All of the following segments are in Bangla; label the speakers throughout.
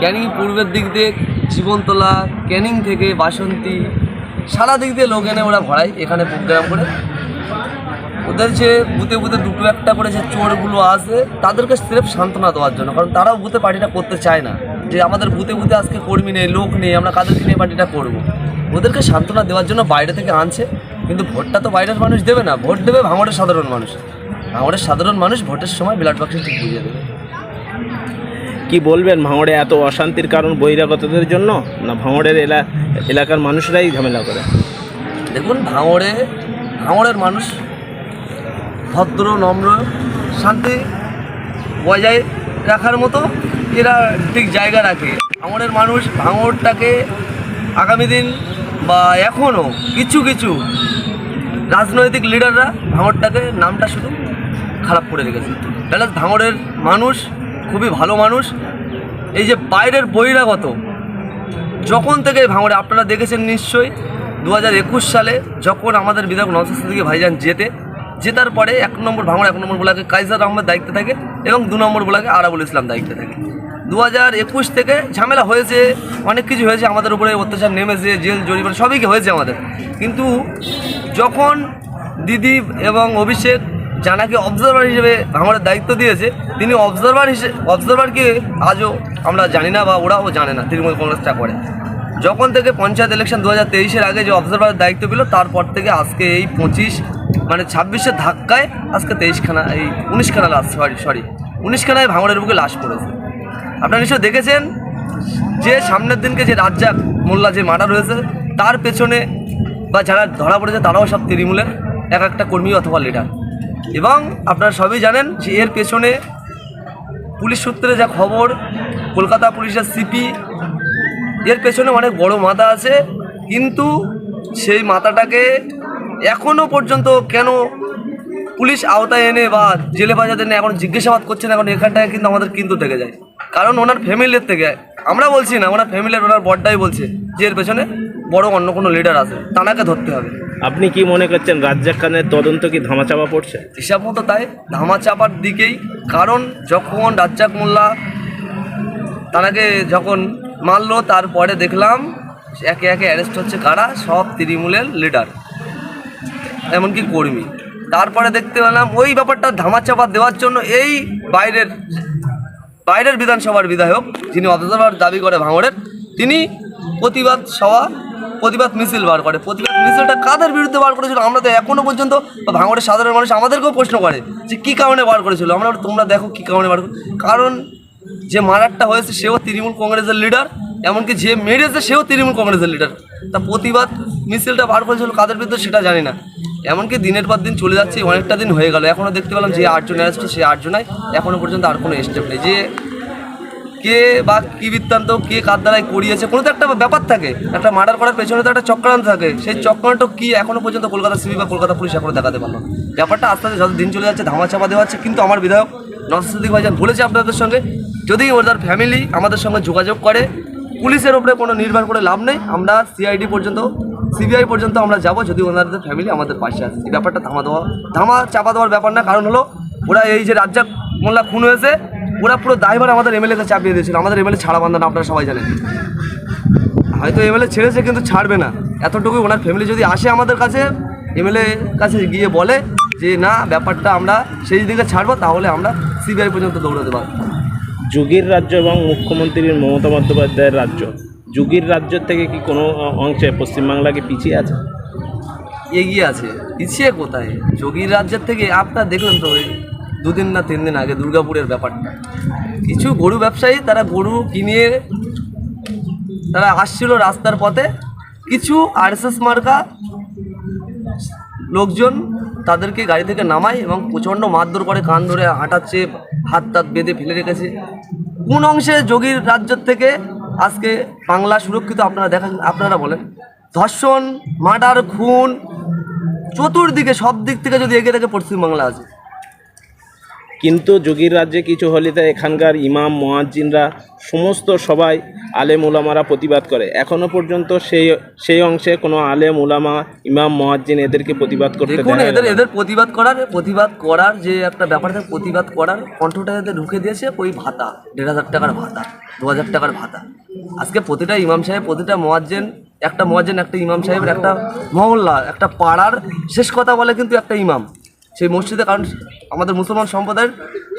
Speaker 1: ক্যানিং পূর্বের দিক দিয়ে জীবনতলা, ক্যানিং থেকে বাসন্তী, সারা দিক দিয়ে লোক এনে ওরা ভরায় এখানে প্রোগ্রাম করে। ওদের যে বুতে বুতে দুটো একটা করে যে চোরগুলো আছে তাদেরকে স্রেফ সান্ত্বনা দেওয়ার জন্য, কারণ তারাও বুথে পার্টিটা করতে চায় না। যে আমাদের বুতে বুতে আজকে কর্মী নেই, লোক নেই, আমরা কাদেরকে নিয়ে পার্টিটা করব? ওদেরকে সান্ত্বনা দেওয়ার জন্য বাইরে থেকে আনছে, কিন্তু ভোটটা তো বাইরের মানুষ দেবে না, ভোট দেবে ভাঙড়ের সাধারণ মানুষ। ভাঙড়ের সাধারণ মানুষ ভোটের সময় ব্লাড বাক্সে ঠিক বুঝিয়ে দেবে।
Speaker 2: কি বলবেন? ভাঙড়ে এত অশান্তির কারণ বহিরাগতদের জন্য? না ভাঙড়ের এলা, এলাকার মানুষরাই ঝামেলা করে?
Speaker 1: দেখুন, ভাঙড়ে, ভাঙড়ের মানুষ ভদ্র, নম্র, শান্তি বজায় রাখার মতো এরা ঠিক জায়গা রাখে। ভাঙড়ের মানুষ ভাঙড়টাকে আগামী দিন বা এখনও কিছু কিছু রাজনৈতিক লিডাররা ভাঙড়টাকে নামটা শুধু খারাপ করে রেখেছে। তাহলে ভাঙড়ের মানুষ খুবই ভালো মানুষ। এই যে বাইরের বহিরাগত, যখন থেকে ভাঙড়ে, আপনারা দেখেছেন নিশ্চয়ই দু হাজার একুশ সালে যখন আমাদের বিধায়ক নওসাদ থেকে ভাইজান জেতে, জেতার পরে এক নম্বর ভাঙড়, এক নম্বর বলাকে কাইজার আহমেদ দায়িত্বে থাকে এবং দু নম্বর বলাকে আরাবুল ইসলাম দায়িত্বে থাকে। দু হাজার একুশ থেকে ঝামেলা হয়েছে, অনেক কিছু হয়েছে, আমাদের উপরে অত্যাচার নেমেছে, জেল জরিমানা সবই হয়েছে আমাদের। কিন্তু যখন দিদি এবং অভিষেক জানাকে অবজারভার হিসেবে ভাঙড়ের দায়িত্ব দিয়েছে। তিনি অবজারভার হিসেবে অবজারভারকে আজও আমরা জানি না বা ওরাও জানে না, তৃণমূল কংগ্রেসটা করে। যখন থেকে পঞ্চায়েত ইলেকশন দু হাজার তেইশের আগে যে অবজারভারের দায়িত্ব পেল, তারপর থেকে আজকে এই পঁচিশ মানে ছাব্বিশের ধাক্কায় আজকে তেইশখানা, এই উনিশখানা লাশ সরি সরি উনিশখানায় ভাঙড়ের বুকে লাশ পড়েছে। আপনারা নিশ্চয় দেখেছেন যে সামনের দিনকে যে রাজ্জাক মোল্লা যে মার্ডার হয়েছে তার পেছনে বা যারা ধরা পড়েছে তারাও সব তৃণমূলের, এক একটা কর্মী অথবা লিডার এবং আপনারা সবই জানেন যে এর পেছনে পুলিশ সূত্রে যা খবর, কলকাতা পুলিশের সিপি এর পেছনে অনেক বড় মাথা আছে। কিন্তু সেই মাথাটাকে এখনও পর্যন্ত কেন পুলিশ আওতায় এনে বা জেলে বাজাতে এনে এখন জিজ্ঞাসাবাদ করছে না, এখন এখানটায় কিন্তু আমাদের কিন্তু থেকে যায়। কারণ ওনার ফ্যামিলির থেকে, আমরা বলছি না, ওনার ফ্যামিলির ওনার বড়টাই বলছে যে এর পেছনে বড় অন্য কোনো লিডার আছে তানাকে ধরতে হবে।
Speaker 2: আপনি কি মনে করছেন রাজ্জাক খানের তদন্ত কি ধামাচাপা পড়ছে?
Speaker 1: হিসাব মতো তাই ধামা চাপার দিকেই। কারণ যখন রাজ্জাক মোল্লা তানাকে যখন মারলো তারপরে দেখলাম একে একে অ্যারেস্ট হচ্ছে কারা? সব তৃণমূলের লিডার এমনকি কর্মী। তারপরে দেখতে পেলাম ওই ব্যাপারটা ধামাচাপা দেওয়ার জন্য এই বাইরের বাইরের বিধানসভার বিধায়ক যিনি অবজারভার দাবি করে ভাঙড়ের তিনি প্রতিবাদ সভা প্রতিবাদ মিছিল বার করে। প্রতিবাদ মিছিলটা কাদের বিরুদ্ধে বার করেছিল আমরা তো এখনও পর্যন্ত ভাঙড়ের সাধারণ মানুষ আমাদেরকেও প্রশ্ন করে যে কী কারণে বার করেছিল? আমরা তোমরা দেখো কী কারণে বার করে কারণ যে মারারটা হয়েছে সেও তৃণমূল কংগ্রেসের লিডার এমনকি যে মেরেছে সেও তৃণমূল কংগ্রেসের লিডার তা প্রতিবাদ মিছিলটা বার করেছিল কাদের বিরুদ্ধে সেটা জানি না। এমনকি দিনের পর দিন চলে যাচ্ছে, অনেকটা দিন হয়ে গেল। এখনও দেখতে পেলাম যে আটজন অ্যারেস্ট সেই আটজনাই এখনও পর্যন্ত আর কোনো স্টেপ নেই। যে কে বা কি বৃত্তান্ত, কে কার দ্বারাই করিয়েছে, কোনো তো একটা ব্যাপার থাকে। একটা মার্ডার করার পেছনে তো একটা চক্রান্ত থাকে। সেই চক্রান্ত কি এখনও পর্যন্ত কলকাতা সিবি বা কলকাতা পুলিশ এখনও দেখাতে পারল ব্যাপারটা আস্তে আস্তে যত দিন চলে যাচ্ছে ধামা চাপা দেওয়া হচ্ছে, কিন্তু আমার বিধায়ক নসিদ্দিক ভাইজান বলেছে আপনাদের সঙ্গে, যদি ওদের ফ্যামিলি আমাদের সঙ্গে যোগাযোগ করে, পুলিশের উপরে কোনো নির্ভর করে লাভ নেই, আমরা সিআইডি পর্যন্ত সিবিআই পর্যন্ত আমরা যাব যদি ওনাদের ফ্যামিলি আমাদের পাশে আছে এই ব্যাপারটা ধামা দেওয়া, ধামা চাপা দেওয়ার ব্যাপার না, কারণ হলো ওরা এই যে রাজ্জাক মোল্লা খুন হয়েছে ওরা পুরো দায়ভার আমাদের এমএলএকে চাপিয়ে দিয়েছিল। আমাদের এমএলএ ছাড়া বান্ধব না, আপনারা সবাই জানেন। হয়তো এমএলএ ছেড়েছে কিন্তু ছাড়বে না। এতটুকু ওনার ফ্যামিলি যদি আসে আমাদের কাছে এমএলএ কাছে গিয়ে বলে যে না ব্যাপারটা আমরা সেই দিকে ছাড়বো তাহলে আমরা সিবিআই পর্যন্ত দৌড়াতে পারব।
Speaker 2: যুগীর রাজ্য এবং মুখ্যমন্ত্রীর মমতা বন্দ্যোপাধ্যায়ের রাজ্য। যুগীর রাজ্য থেকে কি কোনো অংশে পশ্চিমবাংলা কি পিছিয়ে আছে?
Speaker 1: এগিয়ে আছে। পিছিয়ে কোথায়? যোগীর রাজ্যের থেকে আপনার দেখলেন তো ওই দুদিন না তিন দিন আগে দুর্গাপুরের ব্যাপারটা। কিছু গরু ব্যবসায়ী তারা গরু কিনে তারা আসছিল রাস্তার পথে। কিছু আরএসএস মার্কা লোকজন তাদেরকে গাড়ি থেকে নামায় এবং প্রচণ্ড মারধর করে, কান ধরে হাঁটাচ্ছে, হাত টাত বেঁধে ফেলে রেখেছে। কোন অংশে যোগীর রাজ্যের থেকে আজকে বাংলা সুরক্ষিত আপনারা দেখা, আপনারা বলেন। ধর্ষণ, মার্ডার, খুন, চতুর্দিকে সব দিক থেকে যদি এগিয়ে থাকে পশ্চিমবাংলা আছে।
Speaker 2: কিন্তু যোগীর রাজ্যে কিছু হলিতে এখানকার ইমাম মোয়াজ্জিনরা সমস্ত সবাই আলেম উলামারা প্রতিবাদ করে। এখনও পর্যন্ত সেই সেই অংশে কোনো আলেম উলামা ইমাম মোয়াজ্জিন এদেরকে প্রতিবাদ করতে
Speaker 1: দেখুন এদের এদের প্রতিবাদ করার প্রতিবাদ করার যে একটা ব্যাপার থাকে প্রতিবাদ করার কণ্ঠটা এদের ঢুকে দিয়েছে ওই ভাতা দেড় হাজার টাকার ভাতা দু হাজার টাকার ভাতা। আজকে প্রতিটা ইমাম সাহেব প্রতিটা মোয়াজ্জেন একটা মোয়াজ্জেন একটা ইমাম সাহেবের একটা মহল্লা একটা পাড়ার শেষ কথা বলে কিন্তু একটা ইমাম। সেই মসজিদে, কারণ আমাদের মুসলমান সম্প্রদায়ের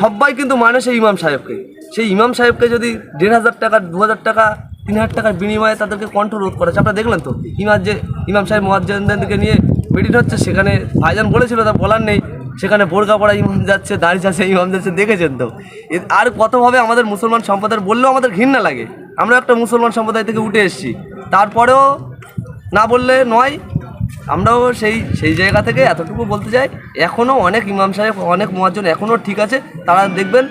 Speaker 1: সবাই কিন্তু মানে সেই ইমাম সাহেবকে। সেই ইমাম সাহেবকে যদি দেড় হাজার টাকা, দু হাজার টাকা, তিন হাজার টাকার বিনিময়ে তাদেরকে কণ্ঠ রোধ করেছে। আপনারা দেখলেন তো, ইমাম যে, ইমাম সাহেব মোয়াজ্জেনদেরকে নিয়ে মিটিং হচ্ছে, সেখানে ভাইজান বলেছিল, তা বলার নেই। সেখানে বোরকা পড়া ইমাম যাচ্ছে দাড়ি যাচ্ছে ইমাম যাচ্ছে, দেখেছেন তো? আর কতভাবে আমাদের মুসলমান সম্প্রদায়ের বললেও আমাদের ঘৃণা লাগে। আমরা একটা মুসলমান সম্প্রদায় থেকে উঠে এসেছি। তারপরেও না বললে নয় আমরাও সেই সেই জায়গা থেকে এতটুকু বলতে চাই এখনও অনেক ইমাম সাহেব, অনেক মহাজন এখনও ঠিক আছে, তারা দেখবেন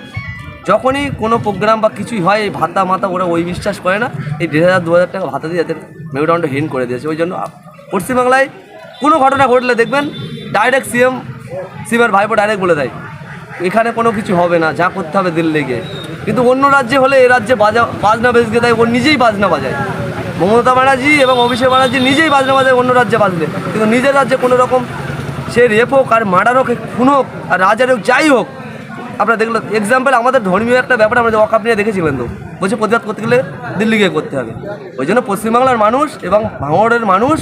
Speaker 1: যখনই কোনো প্রোগ্রাম বা কিছুই হয়, এই ভাতা মাতা ওরা ওই বিশ্বাস করে না, এই দেড় হাজার, দু হাজার টাকা ভাতা দিয়ে এদের মেরুদণ্ড হীন করে দিয়েছে, ওই জন্য পশ্চিমবাংলায় কোনো ঘটনা ঘটলে দেখবেন ডাইরেক্ট সিএম সিএমের ভাইপো ডাইরেক্ট বলে দেয়, এখানে কোনো কিছু হবে না, যা করতে হবে দিল্লি কিন্তু অন্য রাজ্যে হলে এ রাজ্যে বাজা, বাজনা বেজকে দেয়, ও নিজেই বাজনা বাজায়। মমতা ব্যানার্জি এবং অভিষেক ব্যানার্জি নিজেই বাজনা বাজায় অন্য রাজ্যে বাজলে। কিন্তু নিজের রাজ্যে কোনো রকম সে রেপ হোক আর মার্ডার হোক, খুন হোক আর রাজার হোক, যাই হোক, আপনারা দেখল এক্সাম্পল আমাদের ধর্মীয় একটা ব্যাপার আমরা অকাপ নিয়ে দেখেছিলেন তো বলছে প্রতিবাদ করতে গেলে দিল্লি গিয়ে করতে হবে। ওই জন্য পশ্চিমবাংলার মানুষ এবং ভাঙড়ের মানুষ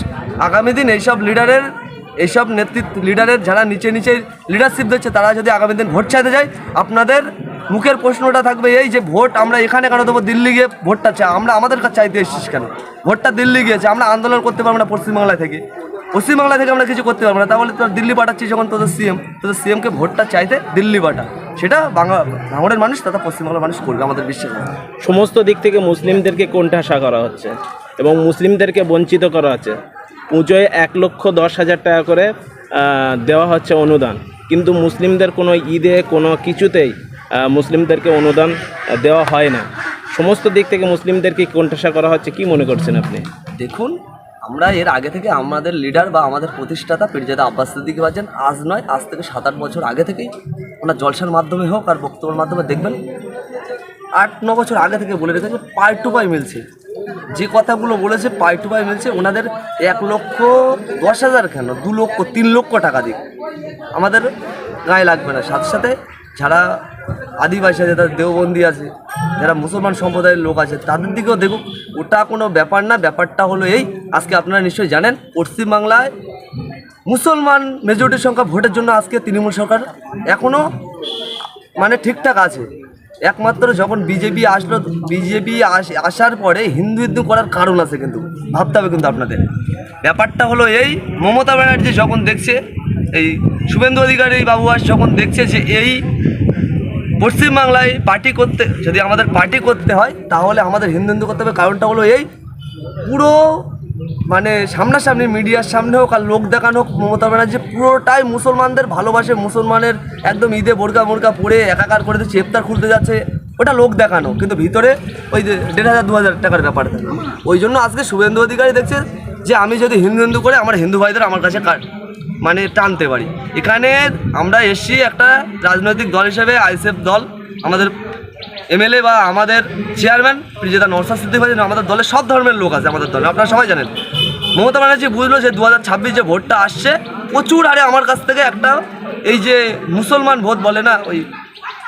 Speaker 1: আগামী দিন এইসব লিডারের এইসব নেতৃত্ব লিডারের যারা নিচে নিচে লিডারশিপ দিচ্ছে, তারা যদি আগামী দিন ভোট চাইতে যায়, আপনাদের মুখের প্রশ্নটা থাকবে এই যে ভোট আমরা এখানে কেন দেবো? দিল্লি গিয়ে ভোটটা চাই আমরা আমাদের কাছে চাইতে এসেছিস কেন? ভোটটা দিল্লি গিয়েছে, আমরা আন্দোলন করতে পারব না পশ্চিমবাংলা থেকে। পশ্চিমবাংলা থেকে আমরা কিছু করতে পারব না। তাহলে তোর দিল্লি পাঠাচ্ছিস যখন তোদের সিএম তোদের সিএমকে ভোটটা চাইতে দিল্লি পাঠা। সেটা বাংলা ভাঙড়ের মানুষ তথা পশ্চিমবাংলার মানুষ করবে, আমাদের বিশ্বাস
Speaker 2: সমস্ত দিক থেকে মুসলিমদেরকে কোণঠাসা করা হচ্ছে এবং মুসলিমদেরকে বঞ্চিত করা হচ্ছে। পুজোয় এক লক্ষ দশ হাজার টাকা করে দেওয়া হচ্ছে অনুদান। কিন্তু মুসলিমদের কোনো ঈদে কোনো কিছুতেই মুসলিমদেরকে অনুদান দেওয়া হয় না। সমস্ত দিক থেকে মুসলিমদেরকে কোণঠাসা করা হচ্ছে, কি মনে করছেন আপনি?
Speaker 1: দেখুন, আমরা এর আগে থেকে আমাদের লিডার বা আমাদের প্রতিষ্ঠাতা পীরজাদা আব্বাস সিদ্দিকি বাজেন আজ নয়, আজ থেকে সাত আট বছর আগে থেকেই ওনার জলসার মাধ্যমে হোক আর বক্তব্যের মাধ্যমে দেখবেন, আট, ন বছর আগে থেকে বলে রেখেছে, পাই টু পাই মিলছে। যে কথাগুলো বলেছে, পাই টু পাই মিলছে, ওনাদের এক লক্ষ দশ হাজার কেন, দু লক্ষ, তিন লক্ষ টাকা দিক। আমাদের গায়ে লাগবে না। সাথে সাথে যারা আদিবাসী আছে, তাদের দেওবন্দি আছে, যারা মুসলমান সম্প্রদায়ের লোক আছে, তাদের দিকেও দেখুক, ওটা কোনো ব্যাপার না, ব্যাপারটা হলো এই, আজকে আপনারা নিশ্চয়ই জানেন, পশ্চিমবাংলায় মুসলমান মেজরিটির সংখ্যা ভোটের জন্য আজকে তৃণমূল সরকার এখনও মানে ঠিকঠাক আছে। একমাত্র যখন বিজেপি আসলো, বিজেপি আসার পরে হিন্দু হিন্দু করার কারণ আছে কিন্তু, ভাবতে হবে কিন্তু আপনাদের। ব্যাপারটা হলো এই, মমতা ব্যানার্জি যখন দেখছে, এই শুভেন্দু অধিকারী বাবু আস যখন দেখছে যে এই পশ্চিমবাংলায় পার্টি করতে, যদি আমাদের পার্টি করতে হয়, তাহলে আমাদের হিন্দু হিন্দু করতে হবে। কারণটা হলো এই, পুরো মানে সামনাসামনি মিডিয়ার সামনে হোক আর লোক দেখানো হোক, মমতা ব্যানার্জি পুরোটাই মুসলমানদের ভালোবাসে। মুসলমানের একদম ঈদে বোরকা মোরকা পরে একাকার করে দিচ্ছে, ইফতার খুলতে যাচ্ছে, ওটা লোক দেখানো। কিন্তু ভিতরে ওই যে দেড় হাজার, দু হাজার টাকার ব্যাপার থাকে ওই জন্য আজকে শুভেন্দু অধিকারী দেখছে যে, আমি যদি হিন্দু হিন্দু করে, আমার হিন্দু ভাইদের আমার কাছে কাট মানে টানতে পারি। এখানে আমরা এসছি একটা রাজনৈতিক দল হিসেবে আইসেফ দল। আমাদের এমএলএ বা আমাদের চেয়ারম্যান যেটা নরসাদ সিদ্দিক ভাই আমাদের দলে সব ধর্মের লোক আছে আমাদের দলে। আপনারা সবাই জানেন। মমতা ব্যানার্জি বুঝলো যে দু হাজার ছাব্বিশ যে ভোটটা আসছে, প্রচুর হারে আমার কাছ থেকে একটা এই যে মুসলমান ভোট বলে না, ওই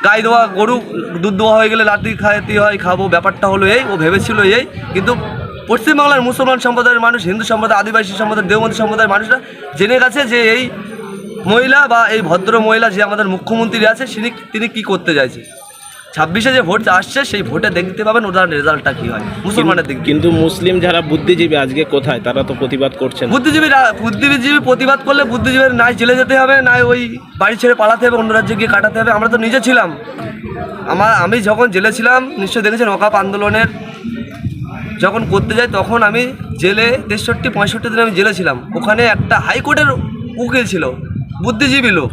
Speaker 1: গাই দেওয়া গরু দুধ দেওয়া হয়ে গেলে লাঠি খাইতে হয়, খাব, ব্যাপারটা হলো এই, ও ভেবেছিল এই, কিন্তু পশ্চিমবাংলার মুসলমান সম্প্রদায়ের মানুষ হিন্দু সম্প্রদায় আদিবাসী সম্প্রদায় দেওবন্দি সম্প্রদায়ের মানুষরা জেনে গেছে যে এই মহিলা বা এই ভদ্র মহিলা যে আমাদের মুখ্যমন্ত্রী আছে তিনি তিনি কী করতে চাইছে? ছাব্বিশে যে ভোট আসছে সেই ভোটে দেখতে পাবেন ওটার রেজাল্টটা কি হয় মুসলমানের দিক
Speaker 2: কিন্তু মুসলিম যারা বুদ্ধিজীবী আজকে কোথায়? তারা তো প্রতিবাদ করছেন
Speaker 1: বুদ্ধিজীবী বুদ্ধিজীবী প্রতিবাদ করলে বুদ্ধিজীবীর নাই জেলে যেতে হবে নাই ওই বাড়ি ছেড়ে পালাতে হবে অন্য রাজ্যে গিয়ে কাটাতে হবে। আমরা তো নিজে ছিলাম। আমার আমি যখন জেলে ছিলাম নিশ্চয়ই দেখেছেন অকাপ আন্দোলনের যখন করতে যাই তখন আমি জেলে তেষট্টি পঁয়ষট্টি দিন আমি জেলে ছিলাম। ওখানে একটা হাইকোর্টের উকিল ছিল বুদ্ধিজীবী লোক।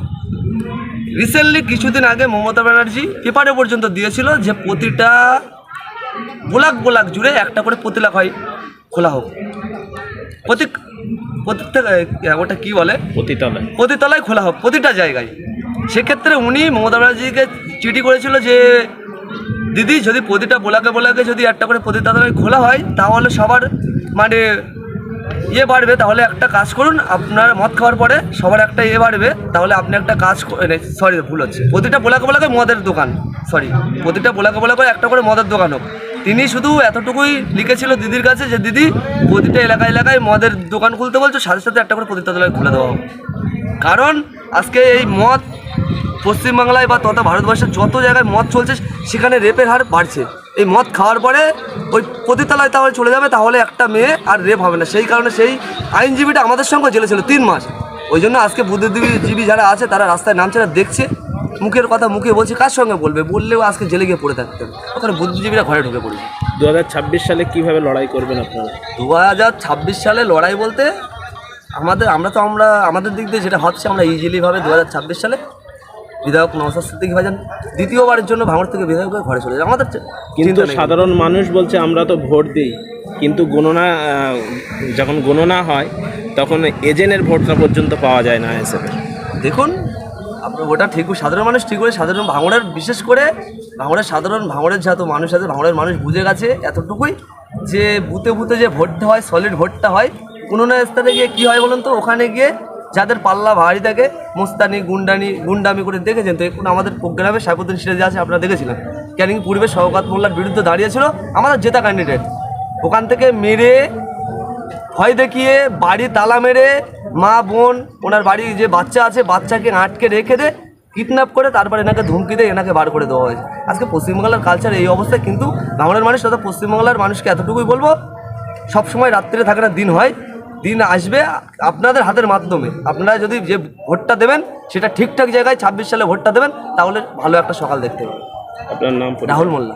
Speaker 1: রিসেন্টলি কিছুদিন আগে মমতা ব্যানার্জি পেপারে পর্যন্ত দিয়েছিল যে প্রতিটা গোলাক গোলাক জুড়ে একটা করে প্রতিলাক হয় খোলা হোক। প্রতি ওটা কি বলে?
Speaker 2: পতিতালয়
Speaker 1: প্রতিতলায় খোলা হোক প্রতিটা জায়গায়। সেক্ষেত্রে উনি মমতা ব্যানার্জিকে চিঠি করেছিল যে দিদি, যদি প্রতিটা বোলাকে বোলাকে যদি একটা করে প্রতিষ্ঠাতালয় খোলা হয়, তাহলে সবার মানে ইয়ে বাড়বে। তাহলে একটা কাজ করুন, আপনার মদ খাওয়ার পরে সবার একটা ইয়ে বাড়বে। তাহলে আপনি একটা কাজ সরি ভুল হচ্ছে। প্রতিটা বোলাকে বোলাকে মদের দোকান সরি প্রতিটা বোলাকে বোলাকে একটা করে মদের দোকান হোক। তিনি শুধু এতটুকুই লিখেছিল দিদির কাছে যে, দিদি, প্রতিটা এলাকায় এলাকায় মদের দোকান খুলতে বলছো, সাথে সাথে একটা করে প্রতিষ্ঠাতালয় খুলে দেওয়া হোক। কারণ আজকে এই মদ পশ্চিমবাংলায় বা তথা ভারতবর্ষের যত জায়গায় মদ চলছে সেখানে রেপের হার বাড়ছে। এই মদ খাওয়ার পরে ওই পতিতালয় তাহলে চলে যাবে তাহলে একটা মেয়ে আর রেপ হবে না। সেই কারণে সেই আইনজীবীটা আমাদের সঙ্গে জেলে ছিল তিন মাস। ওই জন্য আজকে বুদ্ধিজীবী যারা আছে তারা রাস্তায় নামছে না দেখছে। মুখের কথা মুখে বলছে কার সঙ্গে বলবে? বললেও আজকে জেলে গিয়ে পড়ে থাকতেন ওখানে বুদ্ধিজীবীরা ঘরে ঢুকে পড়বে
Speaker 2: দু হাজার ছাব্বিশ সালে কীভাবে লড়াই করবেন আপনারা?
Speaker 1: দু হাজার ছাব্বিশ সালে লড়াই বলতে আমাদের আমরা তো আমরা আমাদের দিক দিয়ে যেটা হচ্ছে আমরা ইজিলিভাবে দু হাজার ছাব্বিশ সালে বিধায়ক নওসাদ সিদ্দিকী ভাইজান দ্বিতীয়বারের জন্য ভাঙড় থেকে বিধায়ক ঘরে চলে যায় আমাদের
Speaker 2: কিন্তু সাধারণ মানুষ বলছে আমরা তো ভোট দিই কিন্তু গণনা যখন গণনা হয় তখন এজেন্টের ভোটটা পর্যন্ত পাওয়া যায় না হিসেবে
Speaker 1: দেখুন আপনার ওটা ঠিক সাধারণ মানুষ ঠিক করে সাধারণ ভাঙড়ের বিশেষ করে ভাঙড়ের সাধারণ ভাঙড়ের যত মানুষ আছে ভাঙড়ের মানুষ বুঝে গেছে এতটুকুই যে বুতে বুতে যে ভোটটা হয় সলিড ভোটটা হয় কোনো না স্থানে গিয়ে কী হয় বলুন তো ওখানে গিয়ে যাদের পাল্লা ভারী থাকে, মুস্তানি, গুন্ডানি, গুন্ডামি করে দেখেছেন, তো এখন আমাদের প্রোগ্রামে সাইফুদ্দিন সিরাজ আছে, আপনারা দেখেছিলেন। ক্যানিং পূর্বে শওকাত মোল্লার বিরুদ্ধে দাঁড়িয়েছিল? আমাদের জেতা ক্যান্ডিডেট ওখান থেকে মেরে, ভয় দেখিয়ে, বাড়ি তালা মেরে, মা, বোন, ওনার বাড়ি যে বাচ্চা আছে, বাচ্চাকে আটকে রেখে দে কিডন্যাপ করে তারপরে এনাকে ধমকি দিয়ে এনাকে বার করে দেওয়া হয়েছে। আজকে পশ্চিমবাংলার কালচার এই অবস্থায় কিন্তু বাংলার মানুষ তথা পশ্চিমবাংলার মানুষকে এতটুকুই বলব, সবসময় রাত্রে থাকে না দিন হয়। দিন আসবে আপনাদের হাতের মাধ্যমে। আপনারা যদি যে ভোটটা দেবেন সেটা ঠিকঠাক জায়গায় ছাব্বিশ সালে ভোটটা দেবেন তাহলে ভালো একটা সকাল দেখতে পাবেন।
Speaker 2: আপনার নাম
Speaker 1: রাহুল মোল্লা।